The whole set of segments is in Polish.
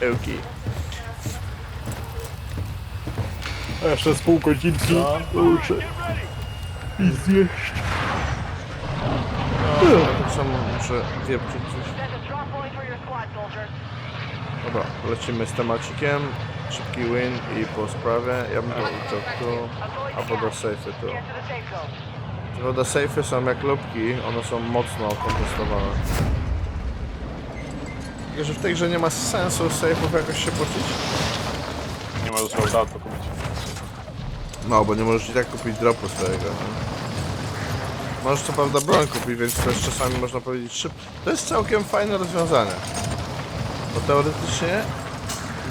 tyłki. A jeszcze z pół godzinki muszę i zjeść. No, tak samo muszę wieprzyć coś. That's a drop point for your squad, soldier. Dobra, lecimy z temacikiem. Szybki win i po sprawie. Ja bym powiedział tu, albo do safety tu. Get to the safe zone. Tylko do safety są jak lubki, one są mocno kontestowane. Że w tej grze nie ma sensu safe'ów jakoś się pocić. Nie możesz roldata kupić. No, bo nie możesz i tak kupić dropu swojego. Możesz co prawda broń kupić, więc też czasami można powiedzieć szybko. To jest całkiem fajne rozwiązanie. Bo teoretycznie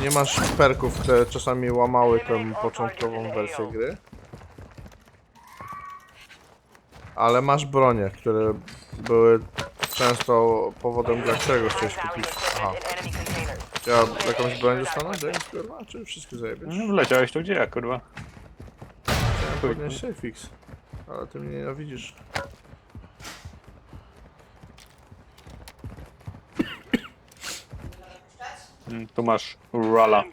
nie masz perków, które czasami łamały tę początkową wersję gry. Ale masz bronie, które były często powodem, dlaczego chciałeś kupić. Aha, ja jakąś broń dostanę? James, kurwa? Czy wszystkie zajebiesz? No, wleciałeś tu gdzie ja, kurwa? Podnieś się fix. Ale ty mnie nienawidzisz. Mm, Tu masz Rala.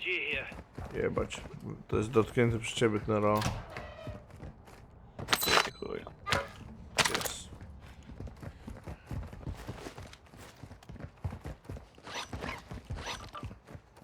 Jebać. To jest dotknięty przy ciebie ten ro. Chuj. Jest.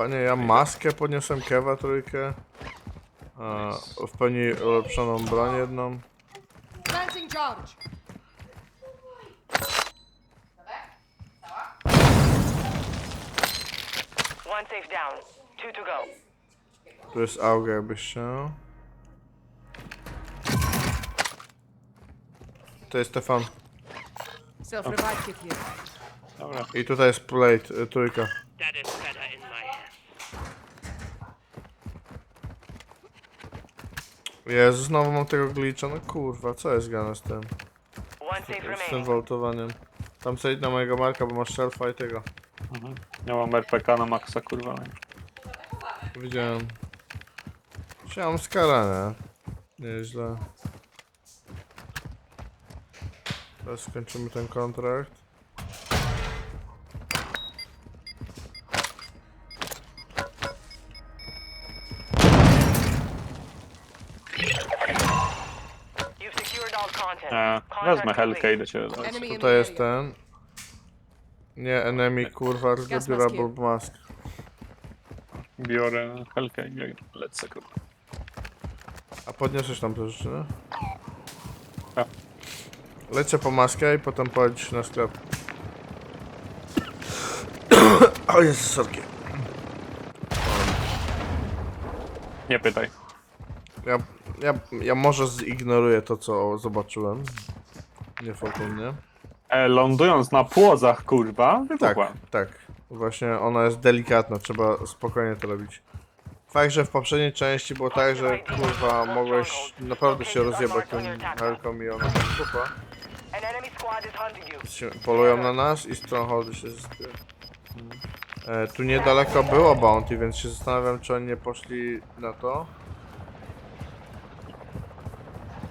Panie, ja maskę podniosłem kewa trójkę. Eee, w pełni ulepszoną broń jedną. Planting charge. One safe down. Two to go. Tu jest auga jakbyś chciał. To jest Stefan. Kit here. Dobra. I tutaj jest plate, y, trójka. That is better in my hands. Jezu, znowu mam tego glitcha, no kurwa, co jest gane z tym? Z tym woltowaniem. Tam sejdź na mojego marka, bo masz shelfa i tego. Mhm. Ja mam RPK na maksa, kurwa. Widziałem. Chciałem skarane. Nieźle. Teraz skończymy ten kontrakt. Wezmę helkę i do ciebie. zaraz. Tutaj jest ten. Nie enemy, kurwa, tylko Gas durable mask. Biorę helkę i lecę, kurwa. A podniosłeś tam te rzeczy, nie? Tak. Lecę po maskę i potem pojedź na sklep. o jest sorki. Nie pytaj. Ja, ja, ja może zignoruję to, co zobaczyłem. Niefortunnie. E, lądując na płozach, kurwa, Tak, wybuchła. tak. Właśnie ona jest delikatna, trzeba spokojnie to robić. Fakt, że w poprzedniej części było tak, że kurwa mogłeś naprawdę się rozjebać tą helką i ona wybuchła. An enemy squad is hunting you. Się- Polują na nas i strongholdy się zbierają. E, tu niedaleko było bounty, więc się zastanawiam, czy oni nie poszli na to.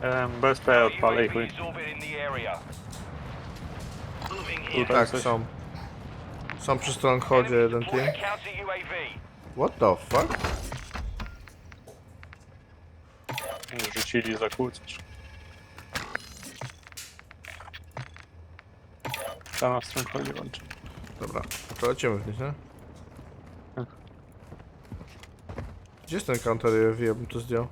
E, BSP odpalę i chuj. Tutaj Tak, coś. są. Są przy strongholdzie jeden team. What the fuck? Rzucili zakłócać. Tam na stronę chodzi łączy. Dobra, to lecimy w nich, nie? Tak. Gdzie jest ten counter UAV? Ja bym to zdjął.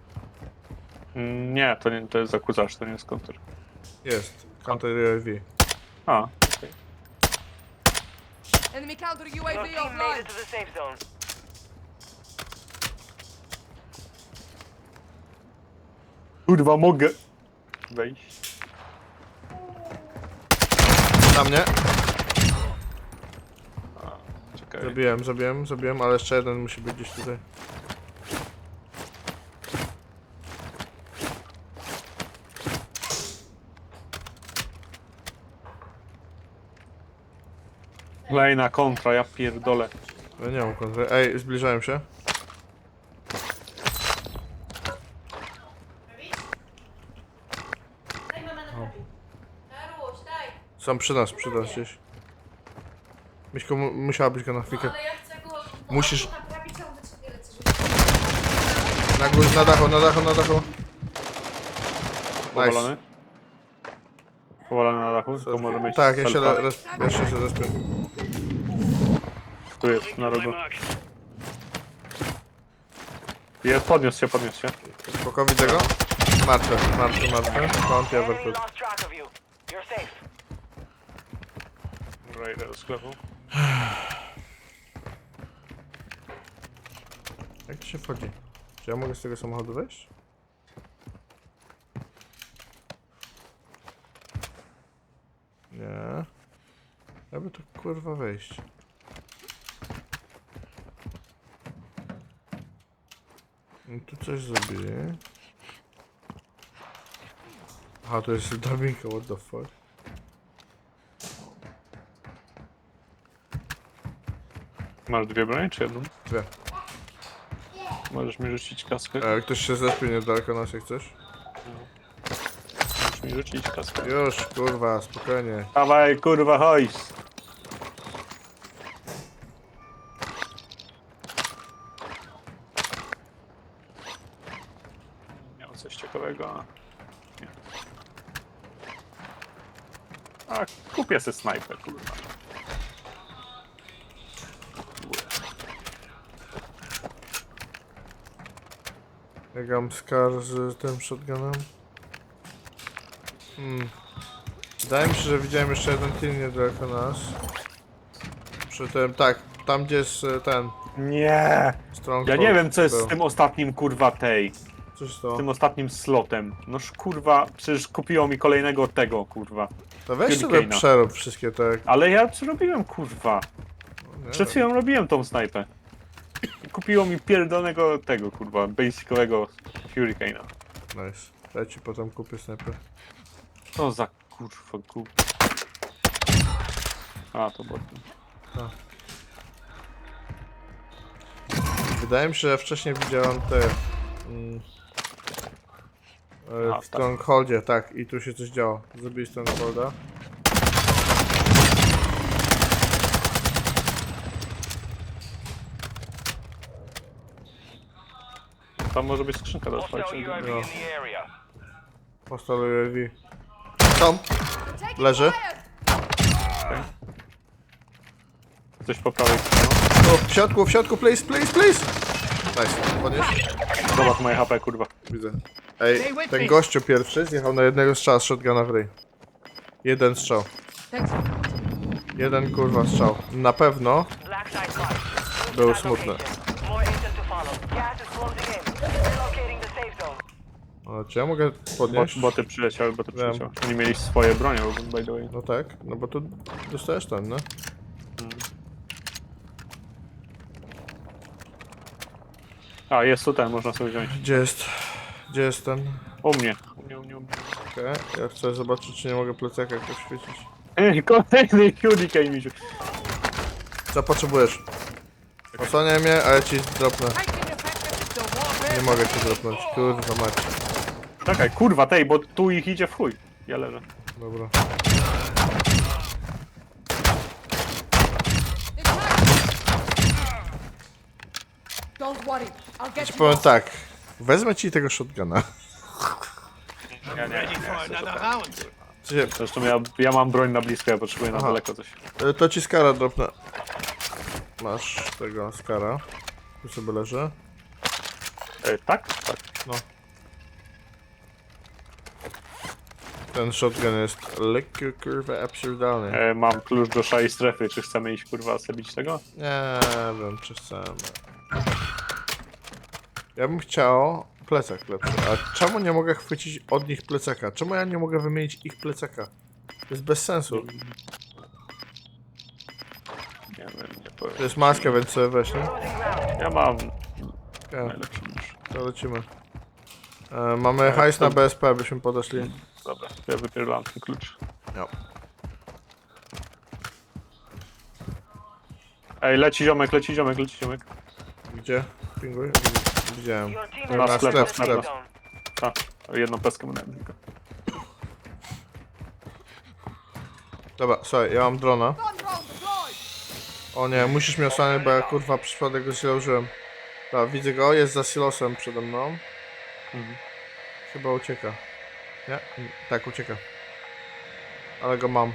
Nie, to, nie, to jest zakłócacz, to nie jest konter. Jest, counter UAV. A, okej. Enemy counter Your UAV team made offline. it to the safe zone. Kurwa, mogę wejść. Na mnie? Czekaj. Zabiłem, zabiłem, zabiłem, ale jeszcze jeden musi być gdzieś tutaj. Kolejna kontra, ja pierdolę. Ja nie mam kontroli. Ej, zbliżałem się. Daj mamę na drabin. Daruś, daj. Są przy nas, przy nas gdzieś. Miśko, mu- musiałabyś go na No chwilkę. ale ja chcę go... bo Musisz- on tu żeby... Na górze, na dachu, na dachu, na dachu. Nice. Powalony? Powalony na dachu? To może mieć Tak, ja się, selfa. res, ja się respię. Tu jest, na rogu. Jest, podniósł się, podniósł się. Spoko, widzę go. Martwy, martwy, martwy. Kąt, ja Enemy wertut. lost track of you. You're safe. Dobra, idę do sklepu. Jak to się wchodzi? Czy ja mogę z tego samochodu wejść? Nie. Jakby to kurwa wejść. No tu coś zrobili. Aha, to jest drabinka, what the fuck. Masz dwie bronie czy jedną? Dwie. Możesz mi rzucić kaskę? E, ktoś się zespie niedaleko nas jak chcesz? Możesz mi rzucić kaskę? Już, kurwa, spokojnie. Dawaj, kurwa, hojs! Miał a Nie. A, kupię sobie snajper, kurwa. Jak mam skar z tym shotgunem? Hmm. Wydaje mi się, że widziałem jeszcze jeden team niedaleko nas. Przy tym, tak, tam gdzie jest e, ten Nie! strong. Ja nie wiem, co jest z tym ostatnim, kurwa, tej. Z to. tym ostatnim slotem. Noż, kurwa, przecież kupiło mi kolejnego tego, kurwa. To weź sobie Hurricane'a. przerób wszystkie te. Ale ja robiłem, kurwa? Nie Przed chwilą robiłem tą snajpę. I Kupiło mi pierdolonego tego, kurwa, basicowego Hurricane'a. Nice. Ja ci potem kupię snajper. Co za kurwa głup. A, to było... Wydaje mi się, że wcześniej widziałem te. Mm, w tak. Strongholdzie, tak, i tu się coś działo. Zrobili Strongholda. Tam może być skrzynka do otwarcia. UAV No. UAV. Tam! Leży. Coś po prawej stronie. W środku, w środku, please, please, please! Nice, podnieś. Zobacz moje HP, kurwa. Widzę. Ej, ten gościu pierwszy zjechał na jednego strzała z shotguna w ryj. Jeden strzał. Jeden kurwa strzał. Na pewno Był smutny. O, czy ja mogę podnieść? boty przyleciały, boty Wiem. przyleciały. Oni mieli swoje bronie, by the way. No tak, no bo tu dostajesz ten, no. A, jest tu ten, można sobie wziąć. Gdzie jest? Gdzie jest ten? U mnie. U mnie, u mnie, u mnie. Okej, ja chcę zobaczyć, czy nie mogę plecaka poświecić. Ej, kolejny Hurricane mi się... Co potrzebujesz? Osłaniaj mnie, a ja ci dropnę. Nie mogę ci dropnąć, kurwa mać. Czekaj, kurwa, tej, bo tu ich idzie w chuj. Ja leżę. Dobra. Don't worry. I'll get you. Powiem tak, wezmę ci tego shotguna. Ja nie, nie, nie. Czy- Zresztą ja, ja mam broń na blisko, ja potrzebuję na Aha. daleko coś. e, To ci skara dropnę. Masz tego skara. Tu sobie leży. E, tak? Tak. No. Ten shotgun jest lekko kurwa absurdalny. E, mam klucz do szali strefy, czy chcemy iść kurwa zabić tego? Nie wiem, czy chcemy. Ja bym chciał plecak lepszy. A czemu nie mogę chwycić od nich plecaka? Czemu ja nie mogę wymienić ich plecaka? To jest bez sensu. Nie wiem, nie To jest maska, więc sobie weź, nie? Ja mam Okay, najlepszy nóż. to lecimy. E, mamy hajs na BSP, byśmy podeszli. Dobra, ja wypierdolam ten klucz. No. Ej, leci ziomek, leci ziomek, leci ziomek. Gdzie? Pinguj? Widziałem. Na sklep, na sklep. A, jedną peskę mu dałem tylko. Dobra, słuchaj, ja mam drona. O nie, musisz mnie osłaniać, bo ja kurwa przypadek go źle użyłem. Tak, widzę go, jest za silosem przede mną. Chyba ucieka. Nie? Tak, ucieka. Ale go mam.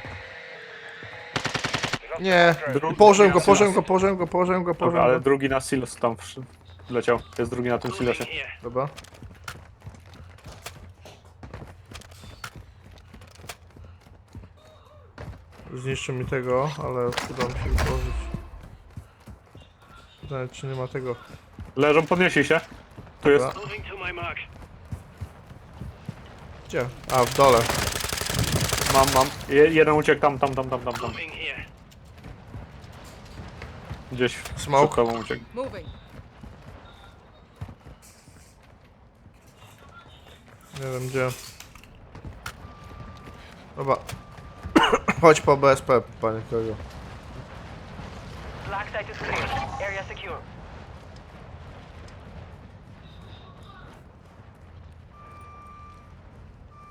Nie! Położyłem go, położyłem go, położyłem go, położyłem go, Dobra, położyłem ale go. drugi na silos tam wszedł. Leciał. Jest drugi na tym silosie. Dobra. Zniszczy mi tego, ale uda mi się wytworzyć. Pytanie, czy nie ma tego. Leżą, podnieśli się. Tu jest. Dobra. Gdzie? A, w dole. Mam, mam. Je, jeden uciekł tam, tam, tam, tam, tam, tam. Gdzieś Smoke. przed tobą uciekł. Moving. Nie wiem gdzie. Dobra. Chodź po BSP, panie kolego. Black site is clear. Area secure.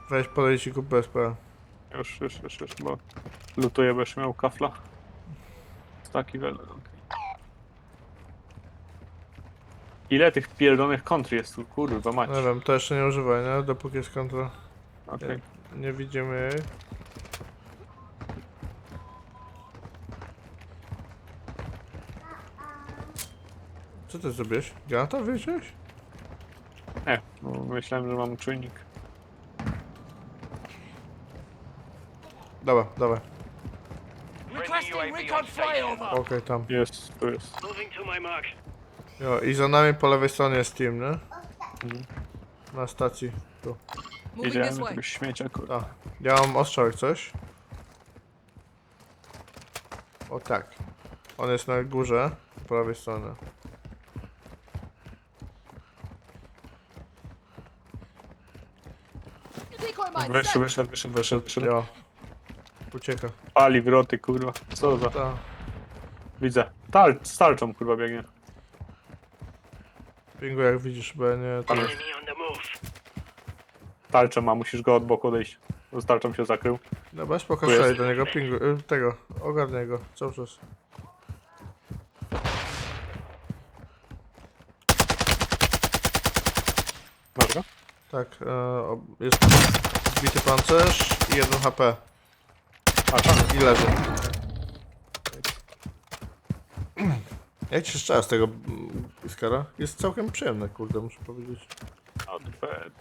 Weź podejdź i kup BSP. Już, już, już, już, bo lutuję, będziesz miał kafla. Taki wel. okej. Ile tych pierdolonych kontr jest tu, kurwa mać. Nie wiem, to jeszcze nie używaj, nie? Dopóki jest kontra. Okej. Nie widzimy jej. Co ty zrobiłeś? Granata wyjrzałeś? Nie, bo myślałem, że mam czujnik. Dobra, dawaj. Requesting recon flyover. Okej, tam. Jest, tu jest. Jo, i za nami po lewej stronie jest team, nie? Na stacji. Tu. Moving Idziemy this do way. tego śmiecia, kurwa. Tak. Ja mam ostrzał jak coś. O tak. On jest na górze, po prawej stronie. Decoy mine Wyszedł, set. wyszedł, wyszedł, wyszedł, wyszedł. Jo. Ucieka. Pali wroty, kurwa. Co za... Ta. Widzę. Tal, z tarczą, kurwa, biegnie. Pingu jak widzisz, ja nie... To tarczę ma, musisz go od boku odejść. Z tarczą się zakrył. Dobra, spoko, Tu jest. do niego, pingu, y, tego, ogarnij go, cały czas. Masz go? Tak, e, o- jest zbity pancerz i 1 HP. A, tam. I leży. Jak ci się strzela z tego mm, Iskara? Jest całkiem przyjemne, kurde, muszę powiedzieć. Odpet.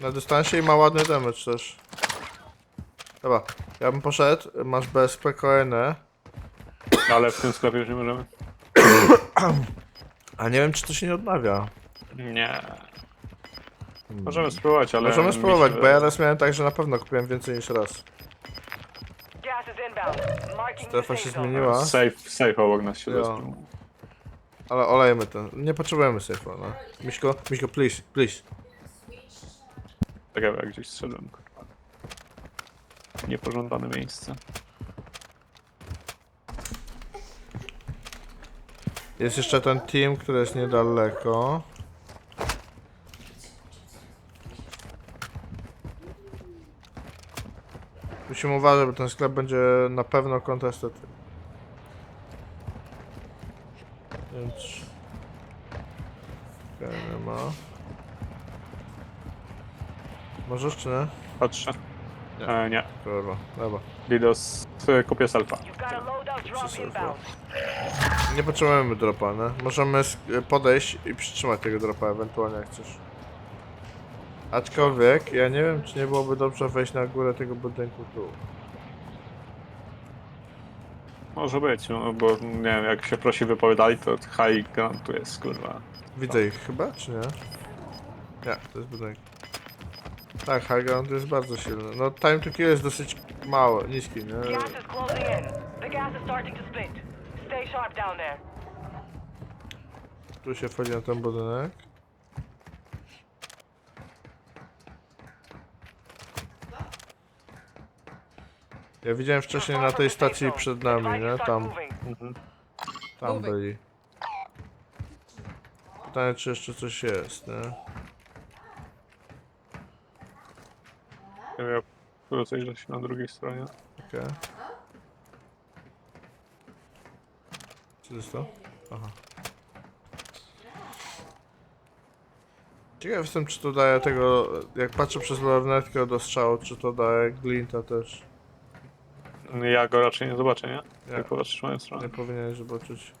Na dystansie i ma ładny damage też. Dobra, ja bym poszedł, masz BSP KN, Ale w tym sklepie już nie możemy. a nie wiem czy to się nie odnawia. Nie. Możemy spróbować, ale... Możemy spróbować, bo ja raz miałem tak, że na pewno kupiłem więcej niż raz. Gas is inbound. Marking the Strefa safe się zone. zmieniła, Safe, safe obok nas się zespił. Ale olejmy ten. Nie potrzebujemy safe'a, no. Miśko, Miśko, please, please. Tak jak gdzieś kurwa. Niepożądane miejsce. Jest jeszcze ten team, który jest niedaleko. Musimy uważać, bo ten sklep będzie na pewno contested. Więc... Okej, nie ma. Możesz czy nie? Patrzę. Nie. E, nie. Kurwa, dobra. Didos, e, kupię selfa. You've got a loadout drop Przesuń inbound. Nie potrzebujemy dropa, nie? Możemy sk- podejść i przytrzymać tego dropa ewentualnie jak chcesz. Aczkolwiek, ja nie wiem czy nie byłoby dobrze wejść na górę tego budynku tu. Może być, no, bo nie wiem, jak się prosi wypowiadali, to high ground tu jest, kurwa. Widzę ich chyba, czy nie? Nie, to jest budynek. Tak, high ground jest bardzo silny. No time to kill jest dosyć mały, niski, nie? Gas is closing in. The gas is starting to split. Stay sharp down there. Tu się wchodzi na ten budynek. Ja widziałem wcześniej na tej stacji przed nami, nie? Tam, moving. tam byli. Pytanie, czy jeszcze coś jest, nie? Ja miał rozejrzeć się na drugiej stronie. Okej. Co to jest to? Aha. Ciekaw jestem, czy to daje tego, jak patrzę przez lornetkę do strzału, czy to daje glinta też. Ja go raczej nie zobaczę, nie? Jak popatrzysz w moją stronę. Nie powinieneś zobaczyć.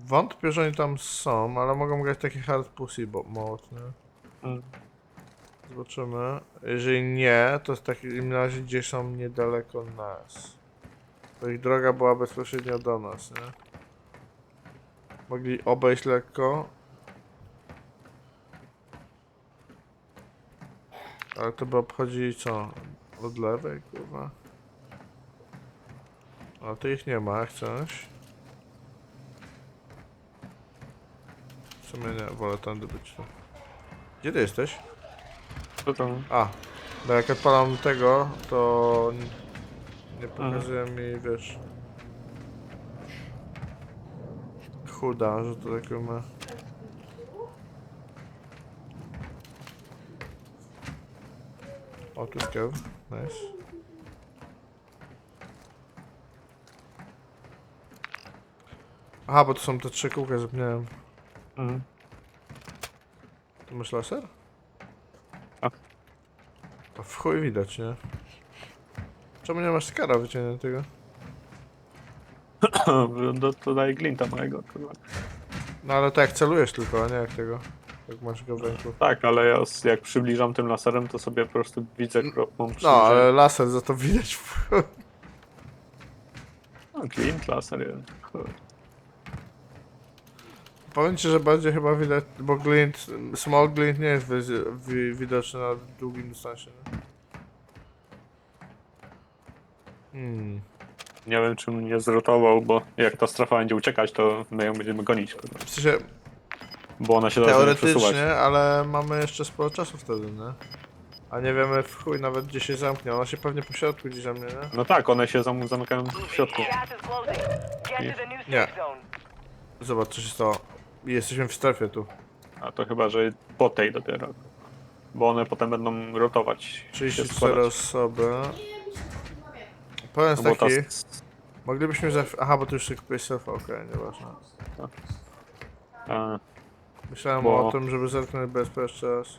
Wątpię, że oni tam są, ale mogą grać taki hard pussy bo mod, nie? Mm. Zobaczymy. Jeżeli nie, to w takim razie gdzieś są niedaleko nas. To ich droga była bezpośrednio do nas, nie? Mogli obejść lekko. Ale to by obchodzili co? Od lewej, kurwa? A tu ich nie ma, coś. W sumie nie, wolę tędy być tu. Gdzie ty jesteś? Co tam? A, bo jak odpalam tego, to nie pokazuje mi, wiesz... Chuda, że to takie ma... O, tu jest Kev. Nice. Aha, bo to są te trzy kółka, zapomniałem. Mhm. Tu masz laser? A. To w chuj widać, nie? Czemu nie masz skara wyciągniętego? to, to daje glinta mojego, kurwa. No ale tak, celujesz tylko, a nie jak tego. Jak masz go w ręku. Tak, ale ja s- jak przybliżam tym laserem, to sobie po prostu widzę kropką No, ale laser za to widać. No, glint, laser jeden. Chuj. Powiem ci, że bardziej chyba widać, bo glint, small glint nie jest wi wi widoczny na długim dystansie. Nie? Hmm. Nie wiem, czy mnie zrotował, bo jak ta strefa będzie uciekać, to my ją będziemy gonić. W sensie Bo ona się przesuwać. teoretycznie, ale mamy jeszcze sporo czasu wtedy, nie? A nie wiemy w chuj nawet gdzie się zamknie. Ona się pewnie po środku gdzieś zamknie, nie? No tak, one się zam zamykają w środku. Zone. Zobacz co się stało. Jesteśmy w strefie tu. A to chyba, że po tej dopiero. Bo one potem będą rotować. się 34 składać. osoby. Nie. Tu. Powiem No bo ta... taki, moglibyśmy za... Aha, bo ty już sobie kupiłeś selfa, okej, nieważne. A, Myślałem Bo- o tym, żeby zerknąć BSP jeszcze raz.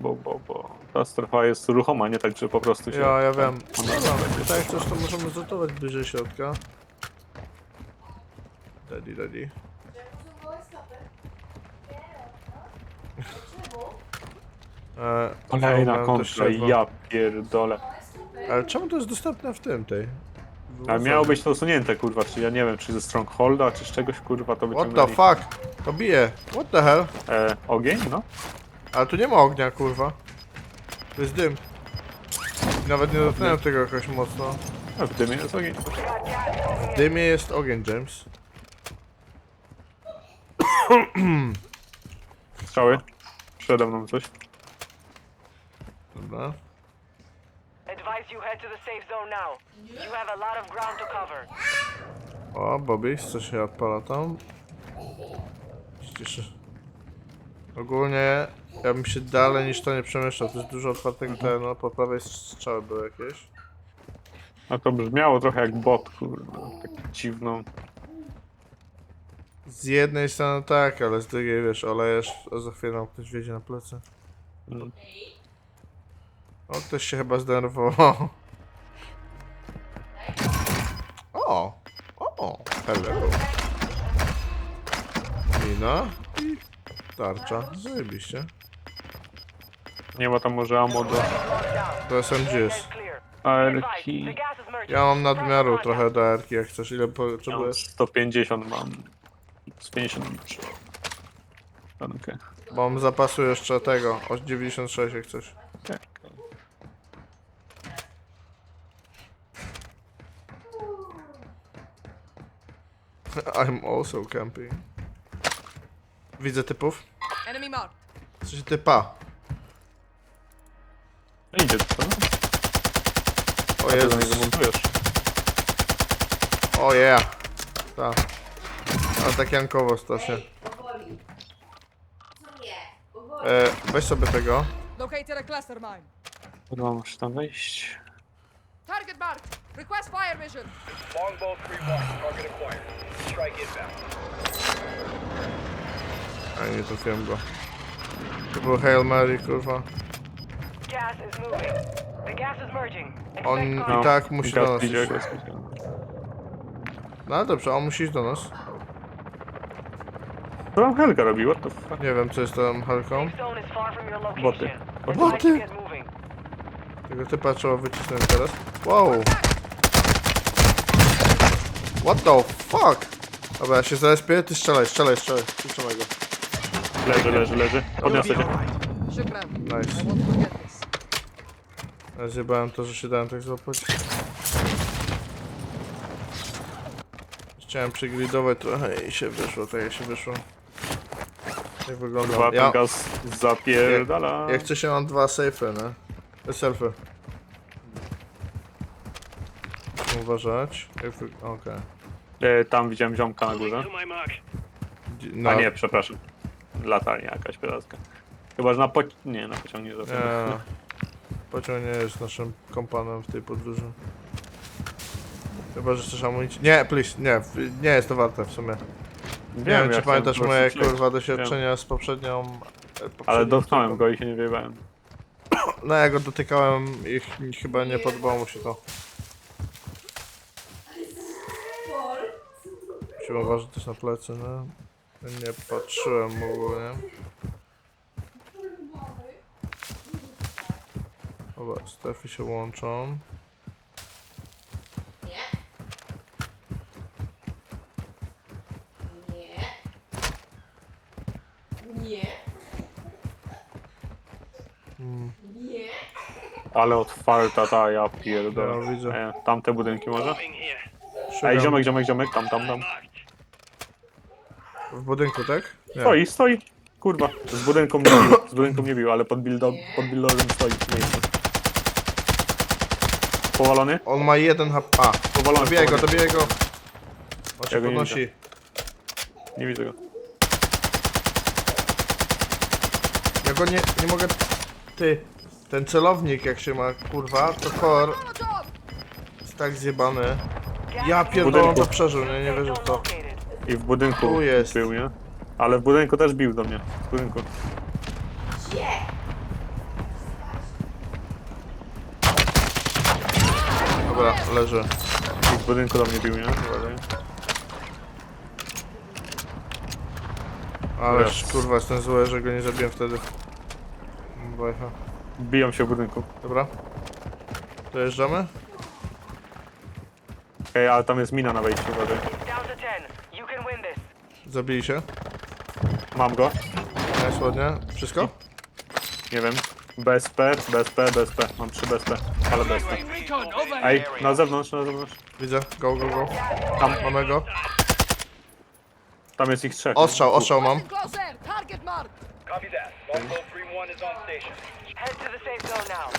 bo, bo, bo ta strefa jest ruchoma, nie tak, że po prostu się... Ja, ja wiem. Ona- Dobra, tak jak coś to możemy zrotować bliżej środka. Daddy, daddy. E, Kolejna też kontra, ja pierdolę. Ale czemu to jest dostępne w tym, tej? W A miało być to usunięte, kurwa, czy ja nie wiem, czy ze Strongholda, czy z czegoś, kurwa, to What the wyciągnęli. fuck? To bije. What the hell? E, ogień, no? Ale tu nie ma ognia, kurwa. To jest dym. I Nawet nie dotknąłem tego jakoś mocno. A w dymie jest ogień. W dymie jest ogień, James. Strzały. Przede mną coś. Dobra. You head to the safe zone now. You have a lot of ground to cover. O, Bobby, co się odpala tam? Ciszy. Ogólnie ja bym się dalej niż to nie przemieszczał. To jest dużo otwartego terenu. Po prawej strzały były jakieś. A to brzmiało trochę jak bot, kurwa. Tak dziwną. Z jednej strony tak, ale z drugiej wiesz, olejesz, a za chwilę nam ktoś wiedzie na plecy. Mm. O, ktoś się chyba zdenerwował. O! O! Hello! Mina i tarcza. Zajebiście. Nie ma tam może ammo do. To SMG jest. ARki. Ja mam nadmiaru trochę do ARki, jak chcesz. Ile potrzebujesz? 150 mam. Z 50 mam trzy. Okej. Bo mam zapasu jeszcze tego. O 96 jak chcesz. I'm also camping. Widzę typów. Enemy marked. Coś typa. No idzie to. O Ty niego Jezus. montujesz. O yeah. Tak. Ale tak jankowo strasznie. Ej, powoli. Co nie? Powoli. E, weź sobie tego. Located a cluster mine. Chyba masz tam wejść. Target marked. Request fire mission. Longbow 3-1, target acquired. A nie trafiłem go. To był Hail Mary, kurwa. Gas is moving. The gas is merging. Expect On contact. i tak musi do nas iść. gaz idzie. No ale dobrze, on musi iść do nas. Co tam Helga robi? What the fuck? Nie wiem, co jest tam Helką. Safe zone is far from your location. Boty. Advise Boty? you get moving. Tego typa trzeba wycisnąć teraz. Wow! What the fuck? Dobra, ja się zarespię, ty strzelaj, strzelaj, strzelaj. Ty Strzelaj go. Leży, leży, leży. Podniosę cię. Nice. I this. Ja zjebałem to, że się dałem tak złapać. Chciałem przygridować trochę i się wyszło, tak jak się wyszło. Jak wygląda? Dwa Ja, ten gaz zapierdala. jak chcę się mam dwa safe'y, nie? Selfy. Muszę Uważać. Jak wy... Okej. E, tam widziałem ziomka na górze. No, A nie, przepraszam. Latarnia jakaś pedalska. Chyba, że na po... Nie, na pociąg nie Nie. Pociąg nie jest naszym kompanem w tej podróży. Chyba, że chcesz amunicję. Nie, please, nie, nie jest to warte w sumie. Nie wiem, czy pamiętasz moje kurwa doświadczenia z poprzednią. e, Ale dotknąłem go i się nie wyjebałem. No ja go dotykałem i ch- chyba nie podobało mu się to. Trzeba uważać też na plecy, no. Nie patrzyłem ogólnie. Dobra, strefy się łączą. Nie. Nie. Nie. Nie. Ale otwarta ta, ja pierdolę. Ja widzę. E, tamte budynki może? Szukam Ej, ziomek, ziomek, ziomek, tam, tam, tam. W budynku, tak? Nie. Stoi, stoi. Kurwa, z budynką nie bił, z budynką nie bił, ale pod, buildo, pod buildorem stoi w miejscu. Powalony? On ma jeden HP. A, Powalony, dobijaj go, powalony. dobijaj go. On się Ja go nie podnosi. Nie widzę go. Ja go nie, nie mogę... Ty, ten celownik jak się ma, kurwa, to Molotov! jest tak zjebany. Ja pierdolę, to Budynku. przeżył, nie, nie wierzę w to. I w budynku Tu jest. był, nie? Ale w budynku też bił do mnie. W budynku. Dobra, leży. I w budynku do mnie bił, nie? Uważaj. Ależ Yes. kurwa, jestem zły, że go nie zabiłem wtedy. Bajcha. Biją się w budynku. Dobra. Dojeżdżamy? Ej, ale tam jest mina na wejściu, uważaj. Zabili się. Mam go. Nice, ładnie. Wszystko? Nie wiem. BSP, BSP, BSP. Mam 3 BSP. Ale BSP. Ej, na zewnątrz, na zewnątrz. Widzę. Go, go, go. Tam, Mamy go. tam jest ich trzech. Ostrzał, ostrzał mam. Getting closer. Target marked. Copy that. Longbow 3-1 is on station. Head to the safe zone now.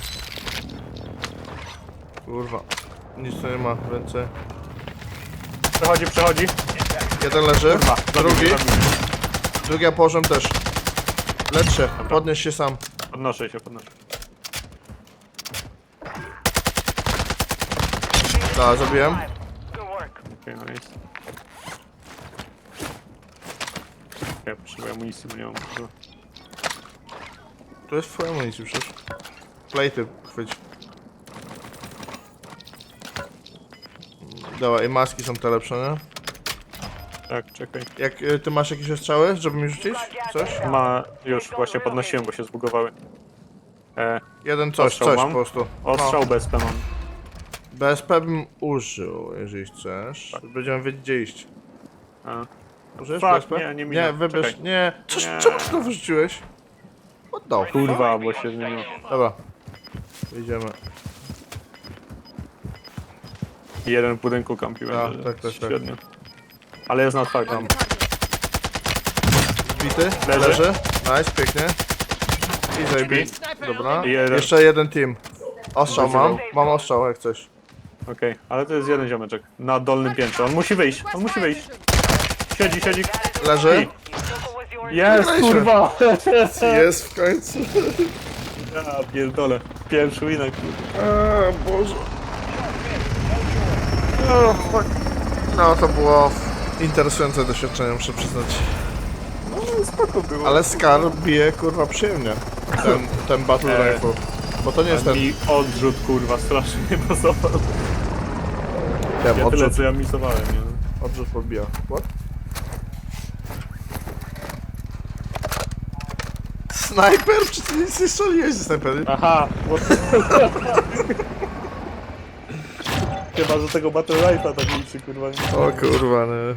Kurwa. Nic tu nie ma więcej. Przechodzi, przechodzi. Jeden leży. Kurwa, Drugi. Drugi ja położę też. Lecz się. Podnieś się sam. Podnoszę się, podnoszę. Tak, zabiłem. Okej, okay, nice. Ja potrzebuję amunicji, bo nie mam dużo. To jest twoja amunicja przecież. Plejty chwyć. Dobra, i maski są te lepsze, nie? Tak, czekaj. Jak y, ty masz jakieś ostrzały, żeby mi rzucić? Coś? Ma, już właśnie podnosiłem, bo się zbugowały. E, Jeden coś, Ostrzał coś mam? po prostu. ostrzał BSP mam. BSP bym użył, jeżeli chcesz. Będziemy wiedzieć gdzie iść. A. Użyjesz Fuck, BSP? nie, nie. Nie, wybierz, Czekaj. nie. Coś, Nie. czemu ty to wyrzuciłeś? What the fuck? Kurwa, bo się zmieniło. Dobra. Idziemy. Jeden w budynku kampiłem. Że tak, tak, tak. Średnio. Ale jest na otwartym. Bity, Leży. leży. Nice, pięknie. I zajbij. Dobra. Jeden. Jeszcze jeden team. Ostrzał mam. Mam ostrzał jak coś. Okej, ale to jest jeden ziomeczek. Na dolnym piętrze. On musi wyjść, on musi wyjść. Siedzi, siedzi. Leży. Jest, Wygraliśmy. kurwa! Jest w końcu. Ja pierdolę. Pierwszy winek. Eee, Boże. O, fuck. No to było interesujące doświadczenie, muszę przyznać. No, spoko było. Ale Scar bije kurwa przyjemnie. Ten, ten Battle Eee. Rifle. Bo to nie jest ten... Mi odrzut, kurwa, strasznie nie pasował. Wiem, Ja tyle, odrzut, co ja misowałem, nie? odrzut podbija. What? Snajper? Czy ty nic nie strzeliłeś ze snajpery? Aha, bo... Chyba, że tego Battle Rifle'a tak liczy, kurwa. nie? O kurwa, nie.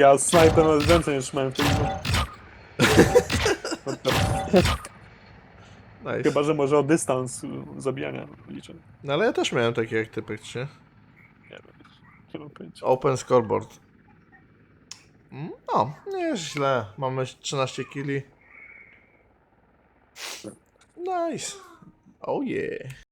Ja snajper nawet więcej niż trzymałem w tym Nice. Chyba, że może o dystans y, zabijania liczę. No ale ja też miałem takie jak typek, czy nie? Nie wiem. Nie mam pojęcia. Open scoreboard. No, nie jest źle. Mamy 13 killi. Nice. Oh yeah.